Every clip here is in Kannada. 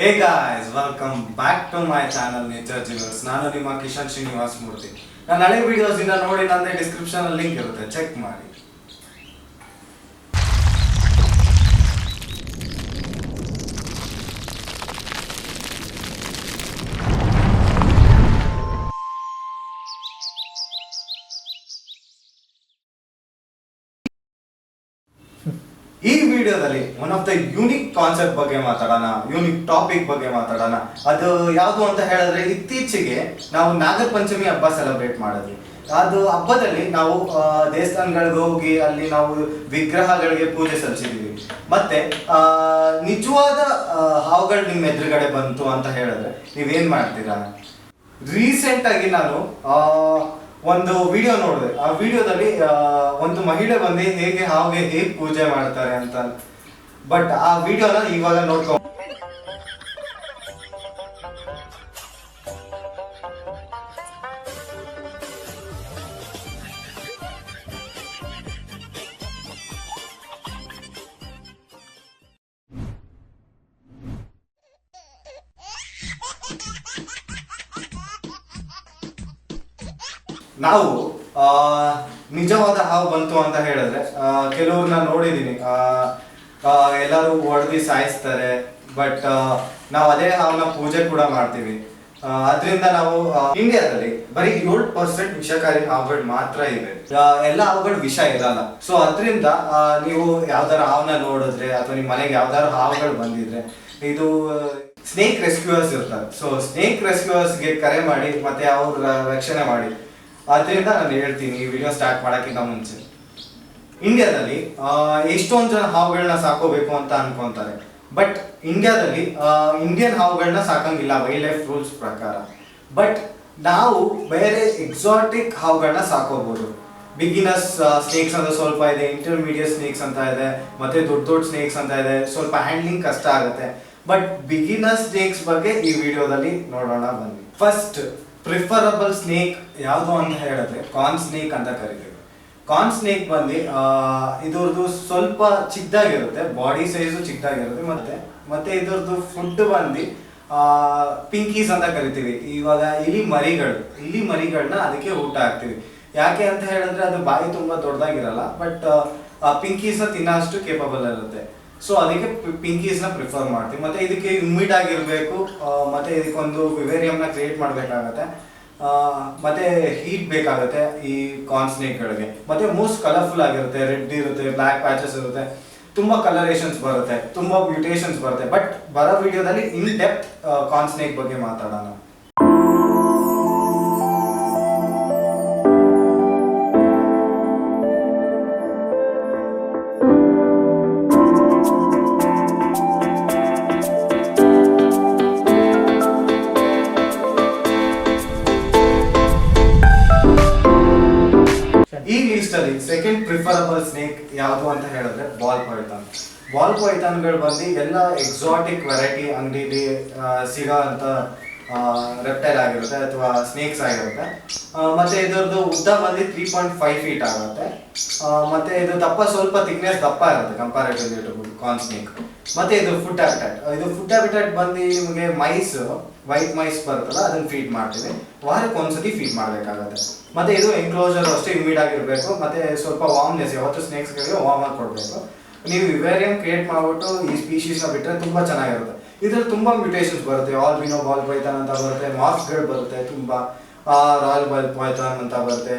Hey guys welcome back to my channel nature ಜಿವರ್ಸ್ ನಾನು ನಿಮ್ಮ ಕಿಶನ್ ಶ್ರೀನಿವಾಸ್ ಮೂರ್ತಿ. ನನ್ನ ಹಳೆ ವಿಡಿಯೋಸ್ ಇಂದ ನೋಡಿ, ನಂದೇ ಡಿಸ್ಕ್ರಿಪ್ಷನ್ ಲಿಂಕ್ ಇರುತ್ತೆ. ಚೆಕ್ ಮಾಡಿ. ವಿಡಿಯೋದಲ್ಲಿ one of the unique concept ಬಗ್ಗೆ ಮಾತಾಡೋಣ ಯೂನಿಕ್ ಟಾಪಿಕ್ ಬಗ್ಗೆ ಮಾತಾಡೋಣ. ಅದು ಯಾವುದು ಅಂತ ಹೇಳಿದ್ರೆ ಇತ್ತೀಚೆಗೆ ನಾವು ನಾಗರ ಪಂಚಮಿ ಹಬ್ಬ ಸೆಲೆಬ್ರೇಟ್ ಮಾಡಿದ್ವಿ. ಅದು ಹಬ್ಬದಲ್ಲಿ ನಾವು ದೇವಸ್ಥಾನಗಳಿಗೆ ಹೋಗಿ ಅಲ್ಲಿ ನಾವು ವಿಗ್ರಹಗಳಿಗೆ ಪೂಜೆ ಸಲ್ಲಿಸಿದ್ವಿ. ಮತ್ತೆ ನಿಜವಾದ ಹಾವುಗಳು ನಿಮ್ಮ ಎದುರುಗಡೆ ಬಂತು ಅಂತ ಹೇಳಿದ್ರೆ ನೀವೇನ್ ಮಾಡ್ತೀರಾ? ರೀಸೆಂಟ್ ಆಗಿ ನಾನು ಒಂದು ವಿಡಿಯೋ ನೋಡಿದೆ. ಆ ವಿಡಿಯೋದಲ್ಲಿ ಒಂದು ಮಹಿಳೆ ಬಂದು ಹೇಗೆ ಹಾಗೆ ಹೇಗೆ ಪೂಜೆ ಮಾಡ್ತಾರೆ ಅಂತ. ಬಟ್ ಆ ವಿಡಿಯೋನ ಇವಾಗ ನೋಡ್ಕೊ ನಾವು ನಿಜವಾದ ಹಾವು ಬಂತು ಅಂತ ಹೇಳಿದ್ರೆ ಕೆಲವ್ರನ್ನ ಆ, ಎಲ್ಲರೂ ಹೊಡೆದಿ ಸಾಯಿಸ್ತಾರೆ ಬಟ್ ನಾವು ಅದೇ ಹಾವನ್ನ ಪೂಜೆ ಕೂಡ ಮಾಡ್ತೀವಿ. ಅದರಿಂದ ನಾವು ಇಂಡಿಯಾದಲ್ಲಿ ಬರೀ ಏಳು ಪರ್ಸೆಂಟ್ ವಿಷಕಾರಿ ಹಾವುಗಳು ಮಾತ್ರ ಇವೆ. ಎಲ್ಲ ಹಾವುಗಳು ವಿಷ ಇರಲ್ಲ. ಸೊ ಅದರಿಂದ ನೀವು ಯಾವ್ದಾರ ಹಾವನ್ನ ನೋಡಿದ್ರೆ ಅಥವಾ ನಿಮ್ಮ ಮನೆಗೆ ಯಾವ್ದಾದ್ರು ಹಾವುಗಳು ಬಂದಿದ್ರೆ ಇದು ಸ್ನೇಕ್ ರೆಸ್ಕ್ಯೂಯರ್ಸ್ ಇರ್ತಾರೆ. ಸೊ ಸ್ನೇಕ್ ರೆಸ್ಕ್ಯೂಯರ್ಸ್ಗೆ ಕರೆ ಮಾಡಿ ಮತ್ತೆ ಅವ್ರ ರಕ್ಷಣೆ ಮಾಡಿ. ಅದರಿಂದ ನಾನು ಹೇಳ್ತೀನಿ, ಈ ವಿಡಿಯೋ ಸ್ಟಾರ್ಟ್ ಮಾಡೋಕ್ಕಿಂತ ಮುಂಚೆ. ಇಂಡಿಯಾದಲ್ಲಿ ಎಷ್ಟೊಂದು ಜನ ಹಾವುಗಳನ್ನ ಸಾಕೋಬೇಕು ಅಂತ ಅನ್ಕೊಂತಾರೆ. ಬಟ್ ಇಂಡಿಯಾದಲ್ಲಿ ಇಂಡಿಯನ್ ಹಾವುಗಳನ್ನ ಸಾಕಂಗಿಲ್ಲ ವೈಲ್ಡ್ ಲೈಫ್ ರೂಲ್ಸ್ ಪ್ರಕಾರ. ಬಟ್ ನಾವು ಬೇರೆ ಎಕ್ಸಾಟಿಕ್ ಹಾವುಗಳನ್ನ ಸಾಕೋಬಹುದು ಬಿಗಿನರ್ಸ್ ಸ್ನೇಕ್ಸ್ ಅಂತ ಸ್ವಲ್ಪ ಇದೆ ಇಂಟರ್ಮೀಡಿಯೇಟ್ ಸ್ನೇಕ್ಸ್ ಅಂತ ಇದೆ, ಮತ್ತೆ ದೊಡ್ಡ ದೊಡ್ಡ ಸ್ನೇಕ್ಸ್ ಅಂತ ಇದೆ, ಸ್ವಲ್ಪ ಹ್ಯಾಂಡ್ಲಿಂಗ್ ಕಷ್ಟ ಆಗುತ್ತೆ. ಬಟ್ ಬಿಗಿನರ್ ಸ್ನೇಕ್ಸ್ ಬಗ್ಗೆ ಈ ವಿಡಿಯೋದಲ್ಲಿ ನೋಡೋಣ ಬನ್ನಿ. ಫಸ್ಟ್ ಪ್ರಿಫರಬಲ್ ಸ್ನೇಕ್ ಯಾವುದು ಅಂತ ಹೇಳಿದ್ರೆ ಕಾರ್ನ್ ಸ್ನೇಕ್ ಅಂತ ಕರಿತೀವಿ. ಕಾರ್ನ್ ಸ್ನೇಕ್ ಬಂದು ಇದ್ರದ್ದು ಸ್ವಲ್ಪ ಚಿಕ್ಕದಾಗಿರುತ್ತೆ ಬಾಡಿ ಸೈಜು ಚಿಕ್ಕದಾಗಿರುತ್ತೆ, ಮತ್ತೆ ಮತ್ತೆ ಇದ್ರದ್ದು ಫುಡ್ ಬಂದು ಪಿಂಕೀಸ್ ಅಂತ ಕರಿತೀವಿ. ಇವಾಗ ಇಲಿ ಮರಿಗಳು, ಇಲಿ ಮರಿಗಳನ್ನ ಅದಕ್ಕೆ ಊಟ ಹಾಕ್ತೀವಿ. ಯಾಕೆ ಅಂತ ಹೇಳಿದ್ರೆ ಅದು ಬಾಯಿ ತುಂಬಾ ದೊಡ್ಡದಾಗಿರಲ್ಲ ಬಟ್ ಪಿಂಕೀಸ್ ತಿನ್ನೋಷ್ಟು ಕೇಪಬಲ್ ಇರುತ್ತೆ ಸೊ ಅದಕ್ಕೆ ಪಿಂಕೀಸ್ನ ಪ್ರಿಫರ್ ಮಾಡ್ತೀವಿ. ಮತ್ತೆ ಇದಕ್ಕೆ ಹ್ಯೂಮಿಡ್ ಆಗಿರ್ಬೇಕು ಮತ್ತು ಇದಕ್ಕೊಂದು ವಿವೇರಿಯಂ ನ ಕ್ರಿಯೇಟ್ ಮಾಡಬೇಕಾಗತ್ತೆ. ಮತ್ತೆ ಹೀಟ್ ಬೇಕಾಗುತ್ತೆ ಈ ಕಾರ್ನ್ ಸ್ನೇಕ್ಗಳಿಗೆ ಮತ್ತೆ ಮೋಸ್ಟ್ ಕಲರ್ಫುಲ್ ಆಗಿರುತ್ತೆ ರೆಡ್ ಇರುತ್ತೆ ಬ್ಲ್ಯಾಕ್ ಪ್ಯಾಚಸ್ ಇರುತ್ತೆ. ತುಂಬಾ ಕಲರೇಷನ್ಸ್ ಬರುತ್ತೆ, ತುಂಬಾ ಮ್ಯೂಟೇಷನ್ಸ್ ಬರುತ್ತೆ. ಬಟ್ ಬರೋ ವಿಡಿಯೋದಲ್ಲಿ ಇನ್ ಡೆಪ್ತ್ ಕಾರ್ನ್ ಸ್ನೇಕ್ ಬಗ್ಗೆ ಮಾತಾಡೋಣ. ಈ ಲಿಸ್ಟ್ ಅಲ್ಲಿ ಸೆಕೆಂಡ್ ಪ್ರಿಫರಬಲ್ ಸ್ನೇಕ್ ಯಾವುದು ಅಂತ ಹೇಳಿದ್ರೆ ಬಾಲ್ ಪೈಥಾನ್ ಬಾಲ್ ಪೈಥಾನ್ಗಳು ಬಂದು ಎಲ್ಲ ಎಕ್ಸಾಟಿಕ್ ವೆರೈಟಿ ಅಂಗಡಿಲಿ ಸಿಗೋ ಅಂತ ರೆಪ್ಟೈಲ್ ಆಗಿರುತ್ತೆ ಅಥವಾ ಸ್ನೇಕ್ಸ್ ಆಗಿರುತ್ತೆ. ಮತ್ತೆ ಇದರದ್ದು ಉದ್ದ ಬಂದು ತ್ರೀ ಪಾಯಿಂಟ್ ಫೈವ್ ಫೀಟ್ ಆಗುತ್ತೆ ಮತ್ತೆ ಇದು ದಪ್ಪ, ಸ್ವಲ್ಪ ತಿಕ್ನೆಸ್ ದಪ್ಪ ಇರುತ್ತೆ ಕಂಪಾರಿಟಿವ್ಲಿ ಟು ಕಾರ್ನ್ ಸ್ನೇಕ್ ಮತ್ತೆ ಇದು ಫುಡ್ ಹ್ಯಾಬಿಟೆಟ್ ಇದು ಫುಡ್ ಹ್ಯಾಬಿಟೆಟ್ ಬಂದು ನಿಮಗೆ ಮೈಸ್ ವೈಟ್ ಮೈಸ್ ಬರುತ್ತಲ್ಲ, ಅದನ್ನ ಫೀಡ್ ಮಾಡ್ತೀವಿ. ವಾರಕ್ಕೆ ಒಂದ್ಸತಿ ಫೀಡ್ ಮಾಡಬೇಕಾಗುತ್ತೆ. ಮತ್ತೆ ಇದು ಎನ್ಕ್ಲೋಜರ್ ಅಷ್ಟೇ ಇಮಿಡ್ ಆಗಿರಬೇಕು. ಮತ್ತೆ ಸ್ವಲ್ಪ ವಾಮ್ನೆಸ್ ಯಾವತ್ತು ಸ್ನೇಕ್ಸ್ಗಳಿಗೆ ವಾರ್ಮ್ ಆಗಿ ಕೊಡಬೇಕು. ನೀವು ವಿವೇರಿಯಂ ಕ್ರಿಯೇಟ್ ಮಾಡ್ಬಿಟ್ಟು ಈ ಸ್ಪೀಶೀಸ್ನ ಬಿಟ್ಟರೆ ತುಂಬಾ ಚೆನ್ನಾಗಿರುತ್ತೆ. ಇದ್ರಲ್ಲಿ ತುಂಬಾ ಮ್ಯೂಟೇಷನ್ಸ್ ಬರುತ್ತೆ. ಆಲ್ ಬಿನೋ ಬಾಲ್ ಪೈಥಾನ್ ಅಂತ ಬರುತ್ತೆ. ಮಾರ್ಕ್ಸ್ಗಳು ಬರುತ್ತೆ ತುಂಬಾ. ರಾಯಲ್ ಬಾಲ್ ಪೈಥಾನ್ ಅಂತ ಬರುತ್ತೆ.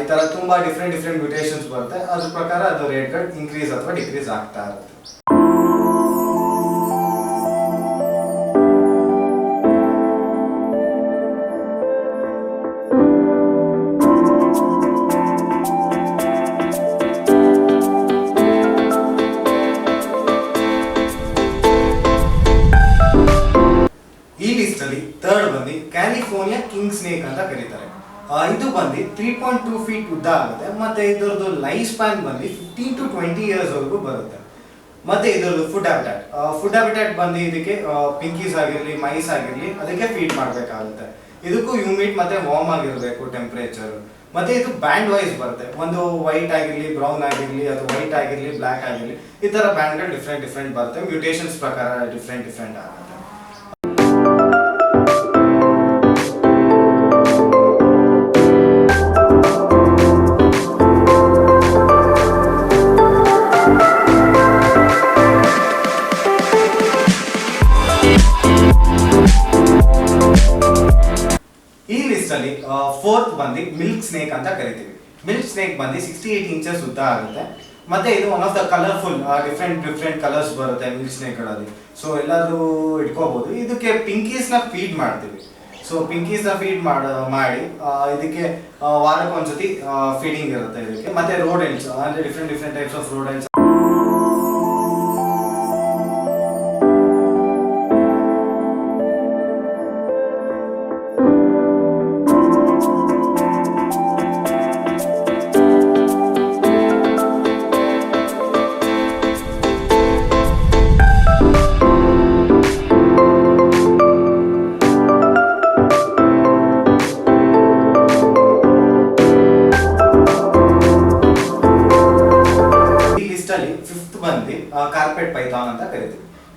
ಈ ತರ ತುಂಬಾ ಡಿಫ್ರೆಂಟ್ ಡಿಫ್ರೆಂಟ್ ಮ್ಯೂಟೇಷನ್ಸ್ ಬರುತ್ತೆ. ಅದ್ರ ಪ್ರಕಾರ ಅದು ರೇಟ್ಗಳು ಇನ್ಕ್ರೀಸ್ ಅಥವಾ ಡಿಕ್ರೀಸ್ ಆಗ್ತಾ ಇರುತ್ತೆ. ಕಿಂಗ್ ಸ್ನೇಕ್ ಅಂತ ಕರೀತಾರೆ. ಇದು ಬಂದು ತ್ರೀ ಪಾಯಿಂಟ್ ಟೂ ಫೀಟ್ ಉದ್ದ ಆಗುತ್ತೆ. ಮತ್ತೆ ಇದರದ್ದು ಲೈಫ್ ಸ್ಪ್ಯಾನ್ ಬಂದು ಫಿಫ್ಟೀನ್ ಟು ಟ್ವೆಂಟಿ ಇಯರ್ಸ್ ವರೆಗೂ ಬರುತ್ತೆ. ಮತ್ತೆ ಇದರದ್ದು ಫುಡ್ ಹ್ಯಾಬಿಟ್ಯಾಟ್ ಫುಡ್ ಹ್ಯಾಬಿಟ್ಯಾಟ್ ಬಂದು ಇದಕ್ಕೆ ಪಿಂಕೀಸ್ ಆಗಿರಲಿ ಮೈಸ್ ಆಗಿರಲಿ, ಅದಕ್ಕೆ ಫೀಡ್ ಮಾಡಬೇಕಾಗುತ್ತೆ. ಇದಕ್ಕೂ ಹ್ಯೂಮಿಡ್ ಮತ್ತೆ ವಾರ್ಮ್ ಆಗಿರಬೇಕು ಟೆಂಪರೇಚರ್ ಮತ್ತೆ ಇದು ಬ್ಯಾಂಡ್ ವೈಸ್ ಬರುತ್ತೆ. ಒಂದು ವೈಟ್ ಆಗಿರಲಿ ಬ್ರೌನ್ ಆಗಿರಲಿ, ಅದು ವೈಟ್ ಆಗಿರಲಿ ಬ್ಲ್ಯಾಕ್ ಆಗಿರಲಿ, ಈ ಥರ ಬ್ಯಾಂಡ್ಗಳು ಡಿಫ್ರೆಂಟ್ ಡಿಫ್ರೆಂಟ್ ಬರುತ್ತೆ. ಮ್ಯೂಟೇಷನ್ಸ್ ಪ್ರಕಾರ ಡಿಫ್ರೆಂಟ್ ಡಿಫ್ರೆಂಟ್ ಆಗುತ್ತೆ. ಫೋರ್ತ್ ಬಂದು ಮಿಲ್ಕ್ ಸ್ನೇಕ್ ಅಂತ ಕರಿತೀವಿ. ಮಿಲ್ಕ್ ಸ್ನೇಕ್ ಬಂದು ಸಿಕ್ಸ್ಟಿ ಏಟ್ ಇಂಚಸ್ ಉದ್ದ ಆಗುತ್ತೆ. ಮತ್ತೆ ಇದು one of the colourful different different colours ಬರುತ್ತೆ ಮಿಲ್ಕ್ ಸ್ನೇಕ್ಗಳಲ್ಲಿ ಸೊ ಎಲ್ಲರೂ ಇಟ್ಕೋಬಹುದು ಇದಕ್ಕೆ ಪಿಂಕೀಸ್ನ ಫೀಡ್ ಮಾಡ್ತೀವಿ. ಸೊ ಪಿಂಕೀಸ್ನ ಫೀಡ್ ಮಾಡ ಇದಕ್ಕೆ ವಾರಕ್ಕೆ ಒಂದ್ಸತಿ ಫೀಡಿಂಗ್ ಇರುತ್ತೆ ಇದಕ್ಕೆ. ಮತ್ತೆ ರೋಡೆಂಟ್ಸ್ ಅಂದರೆ different different types of rodents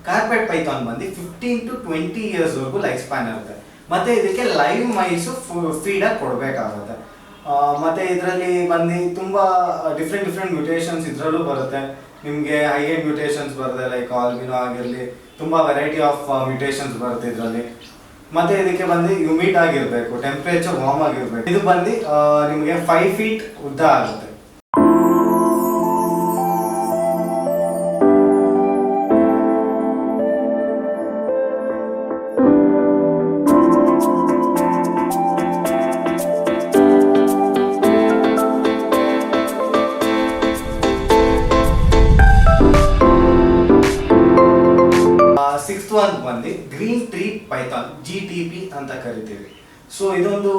carpet python ಬಂದು ಫಿಫ್ಟೀನ್ ಟು ಟ್ವೆಂಟಿ ಇಯರ್ಸ್ ವರೆಗೂ ಲೈಫ್ ಸ್ಪ್ಯಾನ್ ಇರುತ್ತೆ. ಮತ್ತೆ ಇದಕ್ಕೆ ಲೈವ್ ಮೈಸು ಫೀಡ್ ಆಗಿ ಕೊಡಬೇಕಾಗುತ್ತೆ. ಮತ್ತೆ ಇದರಲ್ಲಿ ಬಂದು ತುಂಬ ಡಿಫ್ರೆಂಟ್ ಡಿಫ್ರೆಂಟ್ ಮ್ಯೂಟೇಷನ್ಸ್ ಇದರಲ್ಲೂ ಬರುತ್ತೆ. ನಿಮಗೆ ಹೈ ಎಂಡ್ ಮ್ಯೂಟೇಷನ್ಸ್ ಬರುತ್ತೆ ಲೈಕ್ ಆಲ್ಬಿನೋ ಆಗಿರಲಿ, ತುಂಬ ವೆರೈಟಿ ಆಫ್ ಮ್ಯೂಟೇಷನ್ಸ್ ಬರುತ್ತೆ ಇದರಲ್ಲಿ. ಮತ್ತೆ ಇದಕ್ಕೆ ಬಂದು ಹ್ಯೂಮಿಡ್ ಆಗಿರಬೇಕು ಟೆಂಪ್ರೇಚರ್ ವಾರ್ಮ್ ಆಗಿರಬೇಕು. ಇದು ಬಂದು ನಿಮಗೆ ಫೈವ್ ಫೀಟ್ ಉದ್ದ ಆಗುತ್ತೆ. ಬಂದು green tree python G T P ಅಂತ ಕರಿತೀವಿ. ಸೊ ಇದೊಂದು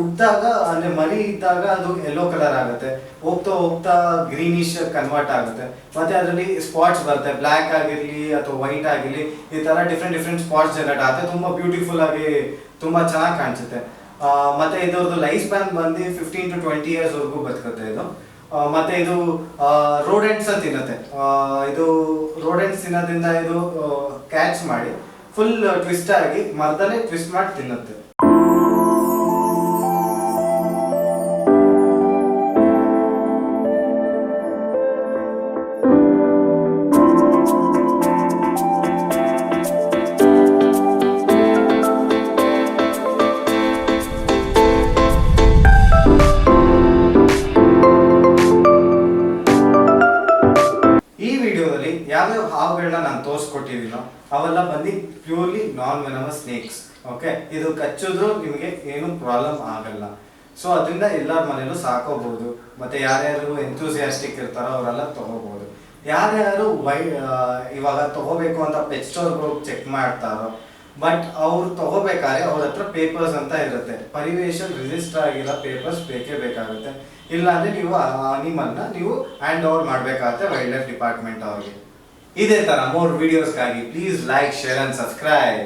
ಉಡ್ದಾಗ, ಅಂದ್ರೆ ಮರಿ ಇದ್ದಾಗ ಅದು ಯೆಲ್ಲೋ ಕಲರ್ ಆಗುತ್ತೆ. ಹೋಗ್ತಾ ಹೋಗ್ತಾ ಗ್ರೀನಿಶ್ ಕನ್ವರ್ಟ್ ಆಗುತ್ತೆ. ಮತ್ತೆ ಅದರಲ್ಲಿ ಸ್ಪಾಟ್ಸ್ ಬರುತ್ತೆ. ಬ್ಲ್ಯಾಕ್ ಆಗಿರಲಿ ಅಥವಾ ವೈಟ್ ಆಗಿರಲಿ, ಈ ತರ ಡಿಫ್ರೆಂಟ್ ಡಿಫ್ರೆಂಟ್ ಸ್ಪಾಟ್ಸ್ ಜನರೇಟ್ ಆಗುತ್ತೆ. ತುಂಬಾ ಬ್ಯೂಟಿಫುಲ್ ಆಗಿ ತುಂಬಾ ಚೆನ್ನಾಗಿ ಕಾಣಿಸುತ್ತೆ. ಮತ್ತೆ ಇದರದ್ದು ಲೈಫ್ ಸ್ಪ್ಯಾನ್ ಬಂದು ಫಿಫ್ಟೀನ್ ಟು ಟ್ವೆಂಟಿ ಇಯರ್ಸ್ ವರೆಗೂ ಬದುಕುತ್ತೆ ಇದು. ಮತ್ತೆ ಇದು ರೋಡೆಂಟ್ಸ್ ತಿನ್ನುತ್ತೆ. ಇದು ರೋಡೆಂಟ್ಸ್ ತಿನ್ನೋದ್ರಿಂದ ಇದು ಕ್ಯಾಚ್ ಮಾಡಿ ಫುಲ್ ಟ್ವಿಸ್ಟ್ ಆಗಿ ಮರದಲ್ಲೇ ಟ್ವಿಸ್ಟ್ ಮಾಡಿ ತಿನ್ನುತ್ತೆ. ಹಾವುಗಳನ್ನ ಕೊಟ್ಟಿದ್ದೀನೋ ಅವೆಲ್ಲ ಬಂದು purely non venomous snakes okay ಇದು ಕಚ್ಚಿದ್ರು ನಿಮಗೆ ಏನು ಪ್ರಾಬ್ಲಮ್ ಆಗಲ್ಲ. ಸೊ ಅದರಿಂದ ಎಲ್ಲರ ಮನೇಲೂ ಸಾಕೋಬಹುದು ಮತ್ತೆ ಯಾರ್ಯಾರು ಎಂಥೂಸಿಯಾಸ್ಟಿಕ್ ಇರ್ತಾರೋ ಅವರೆಲ್ಲ ತಗೋಬಹುದು ಯಾರ್ಯಾರು ವೈ ಇವಾಗ ತಗೋಬೇಕು ಅಂತ ಪೆಟ್ ಸ್ಟೋರ್ ಹೋಗಿ ಚೆಕ್ ಮಾಡ್ತಾರೋ ಬಟ್ ಅವ್ರು ತಗೋಬೇಕಾದ್ರೆ ಅವ್ರ ಹತ್ರ ಪೇಪರ್ಸ್ ಅಂತ ಇರುತ್ತೆ. ಪರಿವೇಶ ರಿಜಿಸ್ಟರ್ ಆಗಿರೋ ಪೇಪರ್ಸ್ ಬೇಕೇ ಬೇಕಾಗುತ್ತೆ. ಇಲ್ಲಾಂದ್ರೆ ನೀವು ಆ ಅನಿಮಲ್ನ ನೀವು ಹ್ಯಾಂಡ್ ಓವರ್ ಮಾಡಬೇಕಾಗುತ್ತೆ ವೈಲ್ಡ್ ಲೈಫ್ ಡಿಪಾರ್ಟ್ಮೆಂಟ್ ಅವ್ರಿಗೆ. ಇದೇ ತರ more ವಿಡಿಯೋಸ್ಗಾಗಿ please like share and subscribe